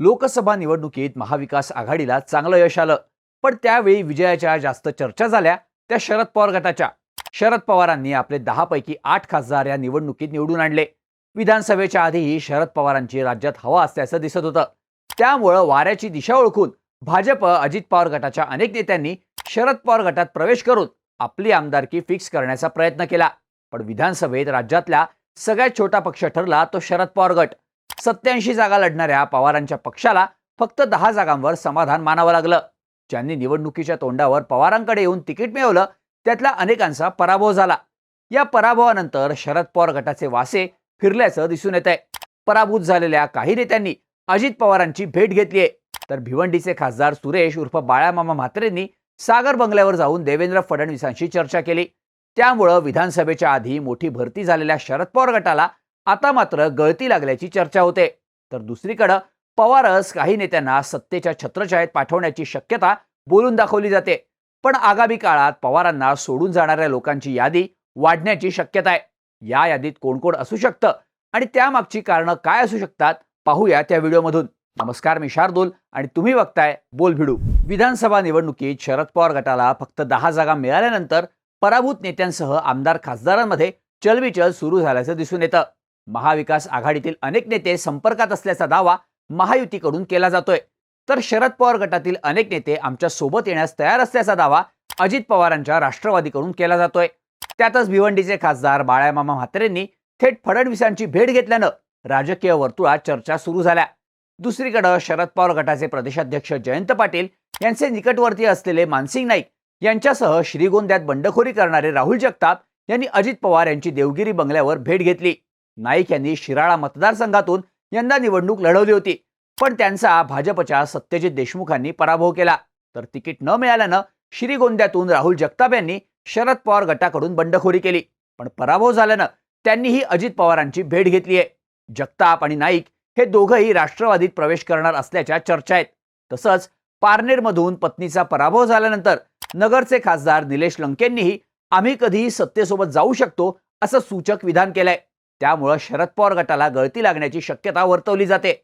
लोकसभा निवडणुकीत महाविकास आघाडीला चांगलं यश आलं. पण त्यावेळी विजयाच्या जास्त चर्चा झाल्या त्या शरद पवार गटाच्या. शरद पवारांनी आपले दहापैकी आठ खासदार या निवडणुकीत निवडून आणले. विधानसभेच्या आधीही शरद पवारांची राज्यात हवा असल्याचं दिसत होतं. त्यामुळं वाऱ्याची दिशा ओळखून भाजप अजित पवार गटाच्या अनेक नेत्यांनी शरद पवार गटात प्रवेश करून आपली आमदारकी फिक्स करण्याचा प्रयत्न केला. पण विधानसभेत राज्यातला सगळ्यात छोटा पक्ष ठरला तो शरद पवार गट. सत्याऐंशी जागा लढणाऱ्या पवारांच्या पक्षाला फक्त दहा जागांवर समाधान मानावं लागलं. ज्यांनी निवडणुकीच्या तोंडावर पवारांकडे येऊन तिकीट मिळवलं त्यातला अनेकांचा पराभव झाला. या पराभवानंतर शरद पवार गटाचे वासे फिरल्याचं दिसून येत आहे पराभूत झालेल्या काही नेत्यांनी अजित पवारांची भेट घेतली आहे तर भिवंडीचे खासदार सुरेश उर्फ बाळामामा म्हात्रेंनी सागर बंगल्यावर जाऊन देवेंद्र फडणवीसांशी चर्चा केली. त्यामुळं विधानसभेच्या आधी मोठी भरती झालेल्या शरद पवार गटाला आता मात्र गळती लागल्याची चर्चा होते. तर दुसरीकडं पवारच काही नेत्यांना सत्तेच्या छत्रछायेत पाठवण्याची शक्यता बोलून दाखवली जाते. पण आगामी काळात पवारांना सोडून जाणाऱ्या लोकांची यादी वाढण्याची शक्यता आहे. या यादीत कोण कोण असू शकतं? आणि त्यामागची कारणं काय असू शकतात? पाहूया त्या व्हिडिओमधून. नमस्कार मी शार्दूल आणि तुम्ही बघताय बोल भिडू. विधानसभा निवडणुकीत शरद पवार गटाला फक्त दहा जागा मिळाल्यानंतर पराभूत नेत्यांसह आमदार खासदारांमध्ये चलबिचल सुरू झाल्याचं दिसून येतं. महाविकास आघाडीतील अनेक नेते संपर्कात असल्याचा दावा महायुतीकडून केला जातोय. तर शरद पवार गटातील अनेक नेते आमच्यासोबत येण्यास तयार असल्याचा दावा अजित पवारांच्या राष्ट्रवादीकडून केला जातोय. त्यातच भिवंडीचे खासदार बाळामामा म्हात्रेंनी थेट फडणवीसांची भेट घेतल्यानं राजकीय वर्तुळात चर्चा सुरू झाल्या. दुसरीकडे शरद पवार गटाचे प्रदेशाध्यक्ष जयंत पाटील यांचे निकटवर्ती असलेले मानसिंग नाईक यांच्यासह श्रीगोंद्यात बंडखोरी करणारे राहुल जगताप यांनी अजित पवार यांची देवगिरी बंगल्यावर भेट घेतली. नाईक यांनी शिराळा मतदारसंघातून यंदा निवडणूक लढवली होती. पण त्यांचा भाजपच्या सत्यजित देशमुखांनी पराभव केला. तर तिकीट न मिळाल्यानं श्रीगोंद्यातून राहुल जगताप यांनी शरद पवार गटाकडून बंडखोरी केली. पण पराभव झाल्यानं त्यांनीही अजित पवारांची भेट घेतली आहे. जगताप आणि नाईक हे दोघंही राष्ट्रवादीत प्रवेश करणार असल्याच्या चर्चा आहेत. तसंच पारनेरमधून पत्नीचा पराभव झाल्यानंतर नगरचे खासदार निलेश लंकेंनीही आम्ही कधीही सत्तेसोबत जाऊ शकतो असं सूचक विधान केलंय. त्यामुळं शरद पवार गटाला गळती लागण्याची शक्यता वर्तवली जाते.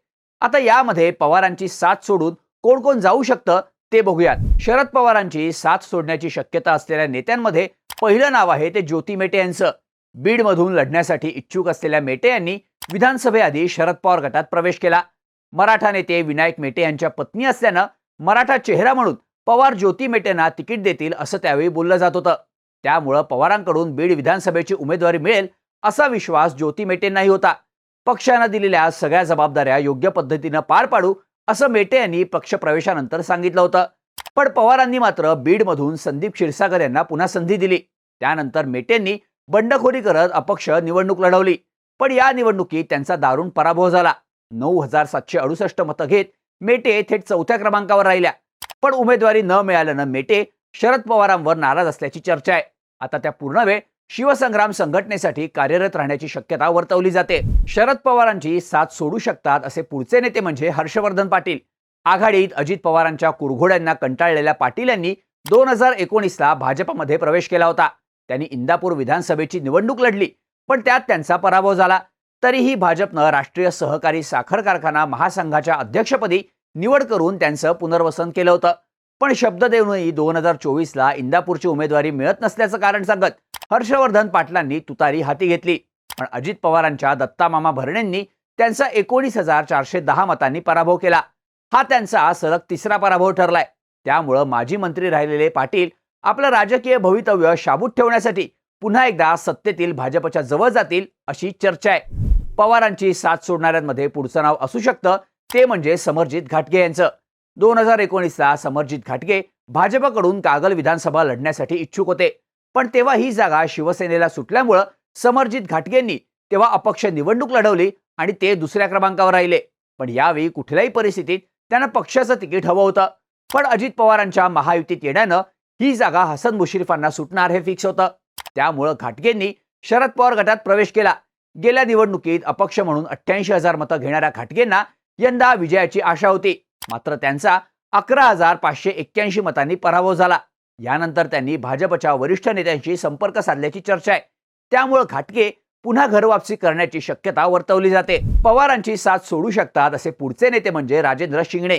आता यामध्ये पवारांची साथ सोडून कोण कोण जाऊ शकतं ते बघूयात. शरद पवारांची साथ सोडण्याची शक्यता असलेल्या नेत्यांमध्ये पहिलं नाव आहे ते ज्योती मेटे यांचं. बीडमधून लढण्यासाठी इच्छुक असलेल्या मेटे यांनी विधानसभेआधी शरद पवार गटात प्रवेश केला. मराठा नेते विनायक मेटे यांच्या पत्नी असल्यानं मराठा चेहरा म्हणून पवार ज्योती मेटेंना तिकीट देतील असं त्यावेळी बोललं जात होतं. त्यामुळं पवारांकडून बीड विधानसभेची उमेदवारी मिळेल असा विश्वास ज्योती मेटेंनाही होता. पक्षानं दिलेल्या सगळ्या जबाबदाऱ्या योग्य पद्धतीनं पार पाडू असं मेटे यांनी पक्षप्रवेशानंतर सांगितलं होतं. पण पवारांनी मात्र बीडमधून संदीप क्षीरसागर यांना पुन्हा संधी दिली. त्यानंतर मेटेंनी बंडखोरी करत अपक्ष निवडणूक लढवली. पण या निवडणुकीत त्यांचा दारुण पराभव झाला. नऊ हजार सातशे अडुसष्ट मतं घेत मेटे थेट चौथ्या क्रमांकावर राहिल्या. पण उमेदवारी न मिळाल्यानं मेटे शरद पवारांवर नाराज असल्याची चर्चा आहे. आता त्या पूर्ण वेळ शिवसंग्राम संघटनेसाठी कार्यरत राहण्याची शक्यता वर्तवली जाते. शरद पवारांची साथ सोडू शकतात असे पुढचे नेते म्हणजे हर्षवर्धन पाटील. आघाडीत अजित पवारांच्या कुरघोड्यांना कंटाळलेल्या पाटील यांनी दोन हजार एकोणीसला भाजपमध्ये प्रवेश केला होता. त्यांनी इंदापूर विधानसभेची निवडणूक लढली पण त्यात त्यांचा पराभव झाला. तरीही भाजपनं राष्ट्रीय सहकारी साखर कारखाना महासंघाच्या अध्यक्षपदी निवड करून त्यांचं पुनर्वसन केलं होतं. पण शब्द देऊनही दोन हजार चोवीसला इंदापूरची उमेदवारी मिळत नसल्याचं कारण सांगत हर्षवर्धन पाटलांनी तुतारी हाती घेतली. पण अजित पवारांच्या दत्तामामा भरणेंनी त्यांचा एकोणीस हजार चारशे दहा मतांनी पराभव केला. हा त्यांचा सलग तिसरा पराभव ठरलाय. त्यामुळं माजी मंत्री राहिलेले पाटील आपलं राजकीय भवितव्य शाबूत ठेवण्यासाठी पुन्हा एकदा सत्तेतील भाजपच्या जवळ जातील अशी चर्चा आहे. पवारांची साथ सोडणाऱ्यांमध्ये पुढचं नाव असू शकतं ते म्हणजे समरजित घाटगे यांचं. दोन हजार एकोणीसला समरजित घाटगे भाजपकडून कागल विधानसभा लढण्यासाठी इच्छुक होते. पण तेव्हा ही जागा शिवसेनेला सुटल्यामुळं समरजित घाटगेंनी तेव्हा अपक्ष निवडणूक लढवली आणि ते दुसऱ्या क्रमांकावर राहिले. पण यावेळी कुठल्याही परिस्थितीत त्यांना पक्षाचं तिकीट हवं होतं. पण अजित पवारांच्या महायुतीत येण्यानं ही जागा हसन मुश्रीफांना सुटणार हे फिक्स होतं. त्यामुळं घाटगेंनी शरद पवार गटात प्रवेश केला. गेल्या निवडणुकीत अपक्ष म्हणून अठ्ठ्याऐंशी हजार मतं घेणाऱ्या घाटगेंना यंदा विजयाची आशा होती. मात्र त्यांचा अकरा हजार पाचशे एक्क्याऐंशी मतांनी पराभव झाला. यानंतर त्यांनी भाजपच्या वरिष्ठ नेत्यांशी संपर्क साधल्याची चर्चा आहे. त्यामुळं घाटगे पुन्हा घरवापसी करण्याची शक्यता वर्तवली जाते. पवारांची साथ सोडू शकतात असे पुढचे नेते म्हणजे राजेंद्र शिंगणे.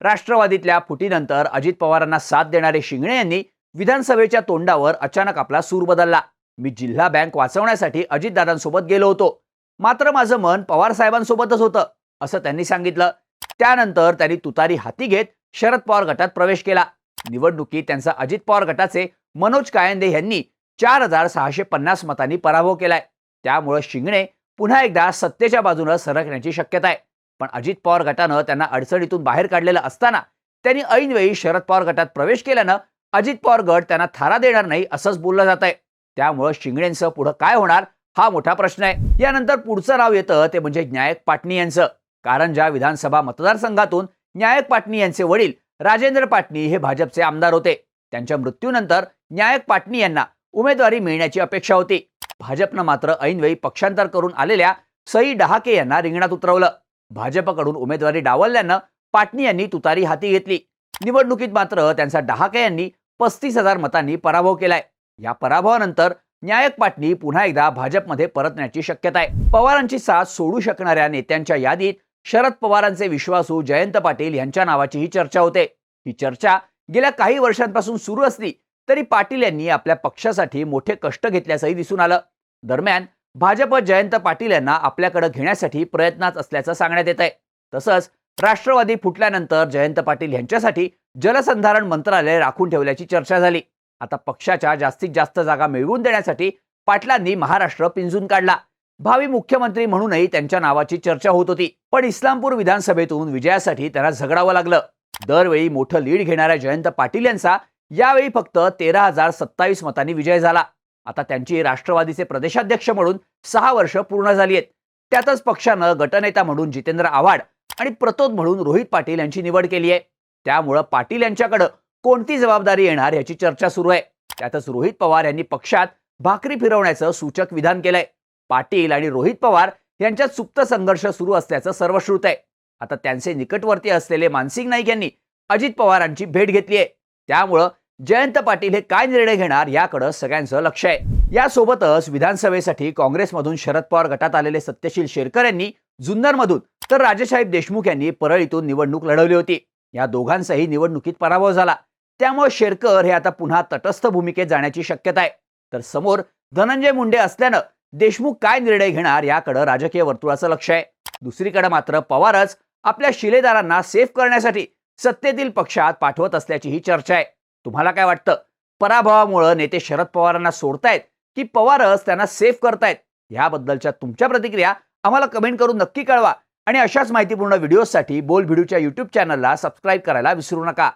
राष्ट्रवादीतल्या फुटीनंतर अजित पवारांना साथ देणारे शिंगणे यांनी विधानसभेच्या तोंडावर अचानक आपला सूर बदलला. मी जिल्हा बँक वाचवण्यासाठी अजितदादांसोबत गेलो होतो. मात्र माझं मन पवार साहेबांसोबतच होतं असं त्यांनी सांगितलं. त्यानंतर त्यांनी तुतारी हाती घेत शरद पवार गटात प्रवेश केला. निवडणुकीत त्यांचा अजित पवार गटाचे मनोज कायंदे यांनी चार हजार सहाशे पन्नास मतांनी पराभव केलाय. त्यामुळे शिंगणे पुन्हा एकदा सत्तेच्या बाजूनं सरकण्याची शक्यता आहे. पण अजित पवार गटानं त्यांना अडचणीतून बाहेर काढलेलं असताना त्यांनी ऐनवेळी शरद पवार गटात प्रवेश केल्यानं अजित पवार गट त्यांना थारा देणार नाही असंच बोललं जात आहे त्यामुळं शिंगणेंचं पुढं काय होणार हा मोठा प्रश्न आहे. यानंतर पुढचं नाव येतं ते म्हणजे न्यायक पाटणी यांचं. कारण ज्या विधानसभा मतदारसंघातून न्यायक पाटणी यांचे वडील राजेंद्र पाटणी हे भाजपचे आमदार होते. त्यांच्या मृत्यूनंतर न्यायक पाटणी यांना उमेदवारी मिळण्याची अपेक्षा होती. भाजपनं मात्र ऐनवेळी पक्षांतर करून आलेल्या सई डहाके यांना रिंगणात उतरवलं. भाजपकडून उमेदवारी डावलल्यानं पाटणी यांनी तुतारी हाती घेतली. निवडणुकीत मात्र त्यांचा डहाके यांनी पस्तीस हजार मतांनी पराभव केलाय. या पराभवानंतर न्यायक पाटणी पुन्हा एकदा भाजपमध्ये परतण्याची शक्यता आहे. पवारांची साथ सोडू शकणाऱ्या नेत्यांच्या यादीत शरद पवारांचे विश्वासू जयंत पाटील यांच्या नावाचीही चर्चा होते. ही चर्चा गेल्या काही वर्षांपासून सुरू असली तरी पाटील यांनी आपल्या पक्षासाठी मोठे कष्ट घेतल्याचंही दिसून आलं. दरम्यान भाजप जयंत पाटील यांना आपल्याकडे घेण्यासाठी प्रयत्नात असल्याचं सांगण्यात येत आहे तसंच राष्ट्रवादी फुटल्यानंतर जयंत पाटील यांच्यासाठी जलसंधारण मंत्रालय राखून ठेवल्याची चर्चा झाली. आता पक्षाच्या जास्तीत जास्त जागा मिळवून देण्यासाठी पाटलांनी महाराष्ट्र पिंजून काढला. भावी मुख्यमंत्री म्हणूनही त्यांच्या नावाची चर्चा होत होती. पण इस्लामपूर विधानसभेतून विजयासाठी त्यांना झगडावं लागलं. दरवेळी मोठं लीड घेणाऱ्या जयंत पाटील यांचा यावेळी फक्त तेरा हजार सत्तावीस मतांनी विजय झाला. आता त्यांची राष्ट्रवादीचे प्रदेशाध्यक्ष म्हणून सहा वर्ष पूर्ण झाली आहेत. त्यातच पक्षानं गटनेता म्हणून जितेंद्र आव्हाड आणि प्रतोद म्हणून रोहित पाटील यांची निवड केली आहे. त्यामुळं पाटील यांच्याकडं कोणती जबाबदारी येणार याची चर्चा सुरू आहे. त्यातच रोहित पवार यांनी पक्षात भाकरी फिरवण्याचं सूचक विधान केलंय. पाटील आणि रोहित पवार यांच्यात सुप्त संघर्ष सुरू असल्याचं सर्वश्रुत आहे. आता त्यांचे निकटवर्ती असलेले मानसिंग नाईक यांनी अजित पवारांची भेट घेतली आहे. त्यामुळं जयंत पाटील हे काय निर्णय घेणार याकडं सगळ्यांचं लक्ष आहे. यासोबतच विधानसभेसाठी काँग्रेसमधून शरद पवार गटात आलेले सत्यशील शेरकर यांनी जुन्नरमधून तर राजेसाहेब देशमुख यांनी परळीतून निवडणूक लढवली होती. या दोघांचाही निवडणुकीत पराभव झाला. त्यामुळे शेरकर हे आता पुन्हा तटस्थ भूमिकेत जाण्याची शक्यता आहे. तर समोर धनंजय मुंडे असल्यानं देशमुख काय निर्णय घेणार याकडं राजकीय वर्तुळाचं लक्ष आहे. दुसरीकडे मात्र पवारच आपल्या शिलेदारांना सेफ करण्यासाठी सत्तेतील पक्षात पाठवत असल्याची ही चर्चा आहे. तुम्हाला काय वाटतं? पराभवामुळे नेते शरद पवारांना सोडतायत की पवारच त्यांना सेफ करतायत? याबद्दलच्या तुमच्या प्रतिक्रिया आम्हाला कमेंट करून नक्की कळवा. आणि अशाच माहितीपूर्ण व्हिडिओसाठी बोल व्हिडिओच्या यूट्यूब चॅनलला सबस्क्राईब करायला विसरू नका.